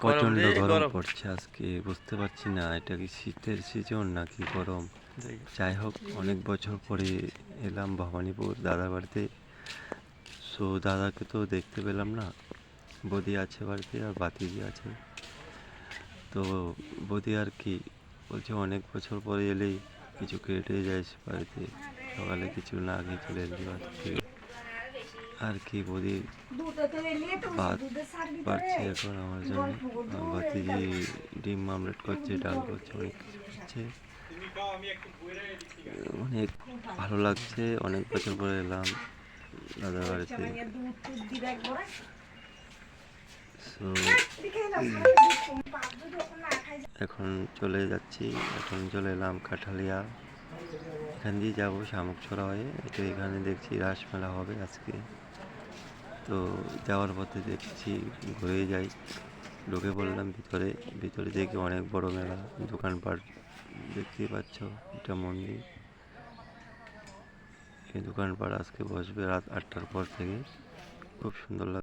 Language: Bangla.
প্রচণ্ড গরম পড়ছে আজকে বুঝতে পারছি না এটা কি শীতের সিজন নাকি গরম? যাই হোক অনেক বছর পরে এলাম ভবানীপুর দাদার বাড়িতে। সো দাদাকে তো দেখতে পেলাম না বদি আছে বাড়িতে আর বাতিজি আছে। তো বদি আর কি বলছে অনেক বছর পরে এলেই কিছু কেটে যায় বাড়িতে সকালে কিছু না খেয়ে চলে এলি আর কি বদি ভাত পারছে এখন আমার জন্য। ভাতিজি ডিম আমলেট করছে, ডাল করছে, অনেক কিছু করছে। অনেক ভালো লাগছে। অনেক বছর পরে এলাম দাদার বাড়িতে। এখন চলে যাচ্ছি। এখন চলে এলাম কাঠালিয়া। এখান দিয়ে যাব শামুক শামুকছড়া হয়ে। তো এখানে দেখছি রাসমেলা হবে আজকে। তো যাওয়ার পথে দেখছি ঘুরে যাই। ঢুকে পড়লাম ভিতরে। ভিতরে দেখি অনেক বড় মেলা, দোকানপাট দেখতেই পাচ্ছ, এটা মন্দির। এই দোকানপাট আজকে বসবে রাত আটটার পর থেকে। খুব সুন্দর লাগ